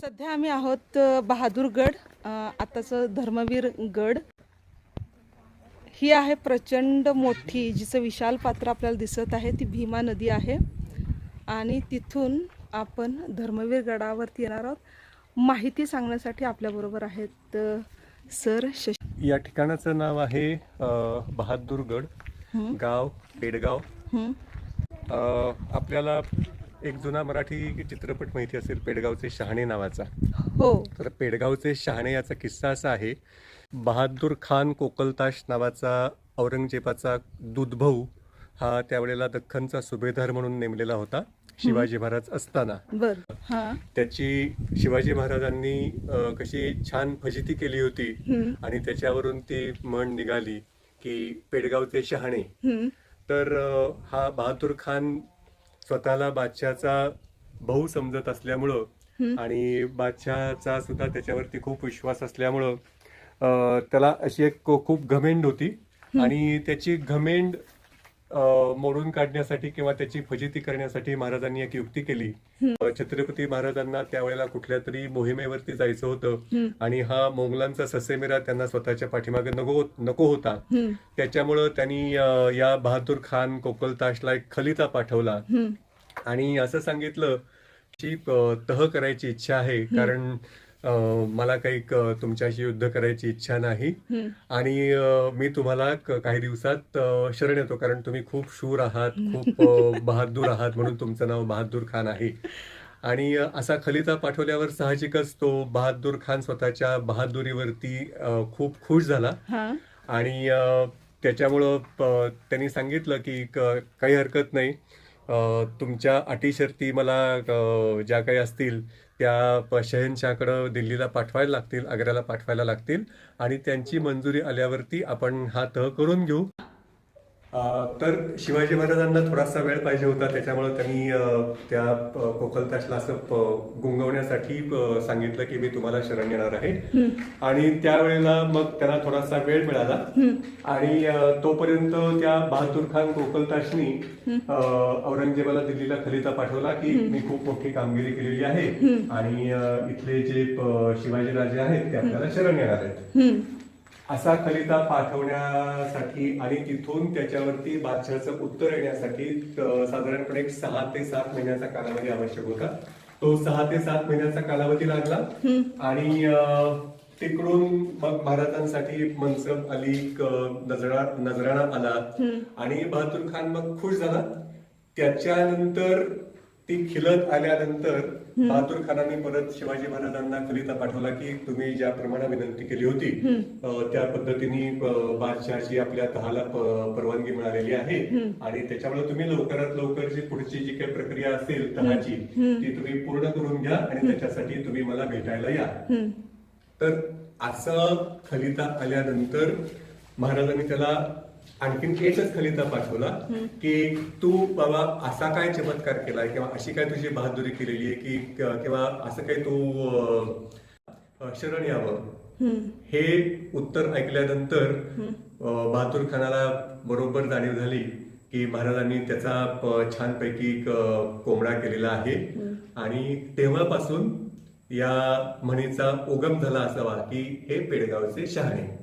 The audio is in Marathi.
सध्या आम्ही आहोत बहादूरगड आताचं धर्मवीर गड. ही आहे प्रचंड मोठी जिचं विशाल पात्र आपल्याला दिसत आहे ती भीमा नदी आहे. आणि तिथून आपण धर्मवीर गडावरती येणार आहोत. माहिती सांगण्यासाठी आपल्याबरोबर आहेत सर शशी या ठिकाणाचं नाव आहे बहादूरगड. गाव पेडगाव. आपल्याला एक जुना मराठी चित्रपट माहिती असेल पेडगावचे शहाणे नावाचा. हो. तर पेडगावचे शहाणे याचा किस्सा असा आहे बहादूर खान कोकलताश नावाचा औरंगजेबाचा दूधभाऊ हा त्यावेळेला दख्खनचा सुभेदार म्हणून नेमलेला होता शिवाजी महाराज असताना. बर त्याची शिवाजी महाराजांनी कशी छान फजिती केली होती आणि त्याच्यावरून ती म्हण निघाली की पेडगावचे शहाणे. तर हा बहादूर खान स्वतःला बादशहाचा भाऊ समजत असल्यामुळं. आणि बादशहाचा सुद्धा त्याच्यावरती खूप विश्वास असल्यामुळं त्याला अशी एक खूप घमेंड होती आणि त्याची घमेंड मोडून काढण्यासाठी किंवा त्याची फजिती करण्यासाठी महाराजांनी एक युक्ती केली. छत्रपती महाराजांना त्यावेळेला कुठल्या तरी मोहिमेवरती जायचं होतं आणि हा मोगलांचा ससेमिरा त्यांना स्वतःच्या पाठीमागे नको नको होता. त्याच्यामुळं त्यांनी या बहादूर खान कोकलताशला एक खलिता पाठवला. आणि असं सांगितलं की तह करायची इच्छा आहे. कारण मला काही तुमच्याशी युद्ध करायची इच्छा नाही. आणि मी तुम्हाला काही दिवसात शरण येतो कारण तुम्ही खूप शूर आहात खूप बहादूर आहात म्हणून तुमचं नाव बहादूर खान आहे. आणि असा खलिता पाठवल्यावर साहजिकच तो बहादूर खान स्वतःच्या बहादुरीवरती खूप खुश झाला. आणि त्याच्यामुळं त्यांनी सांगितलं की काही हरकत नाही. तुमच्या अटी शर्ती मला ज्या काही असतील त्या शहनशाहकडं दिल्लीला पाठवायला लागतील आग्र्याला पाठवायला लागतील आणि त्यांची मंजुरी आल्यावरती आपण हा तह करून घेऊ. तर शिवाजी महाराजांना थोडासा वेळ पाहिजे होता त्याच्यामुळे त्यांनी त्या कोकलताशला असं गुंगवण्यासाठी सांगितलं की मी तुम्हाला शरण येणार आहे. आणि त्यावेळेला मग त्यांना थोडासा वेळ मिळाला. आणि तोपर्यंत त्या बहादूर खान कोकलताशनी औरंगजेबाला दिल्लीला खलिता पाठवला की मी खूप मोठी कामगिरी केलेली आहे. आणि इथले जे शिवाजी राजे आहेत ते आपल्याला शरण येणार आहेत. असा खलिता पाठवण्यासाठी आणि तिथून त्याच्यावरती बादशहाचं उत्तर येण्यासाठी साधारणपणे एक सहा ते सात महिन्याचा कालावधी आवश्यक होता. तो सहा ते सात महिन्याचा कालावधी लागला आणि तिकडून मग महाराजांसाठी मनसब अली नजरा नजराणा आला आणि बहादूर खान मग खुश झाला. त्याच्यानंतर ती खिलत आल्यानंतर बहादूर खानाने परत शिवाजी महाराजांना खलिता पाठवला की तुम्ही ज्याप्रमाणे विनंती केली होती त्या पद्धतीने बादशहाची आपल्या तहाला परवानगी मिळालेली आहे. आणि त्याच्यामुळे तुम्ही लवकरात लवकर जी पुढची जी काही प्रक्रिया असेल तहाची ती तुम्ही पूर्ण करून घ्या आणि त्याच्यासाठी तुम्ही मला भेटायला या. तर असं खलिता आल्यानंतर महाराजांनी त्याला आणखीन एकच खलिता पाठवला की तू बाबा असा काय चमत्कार केलाय किंवा अशी काय तुझी बहादुरी केलेली आहे की किंवा असं काही तू शरण यावं? हं. उत्तर ऐकल्यानंतर बहादूर खानाला बरोबर जाणीव झाली की महाराजांनी त्याचा छानपैकी कोंबडा केलेला आहे. आणि तेव्हापासून या म्हणीचा उगम झाला असावा की हे पेडगावचे शहाणे.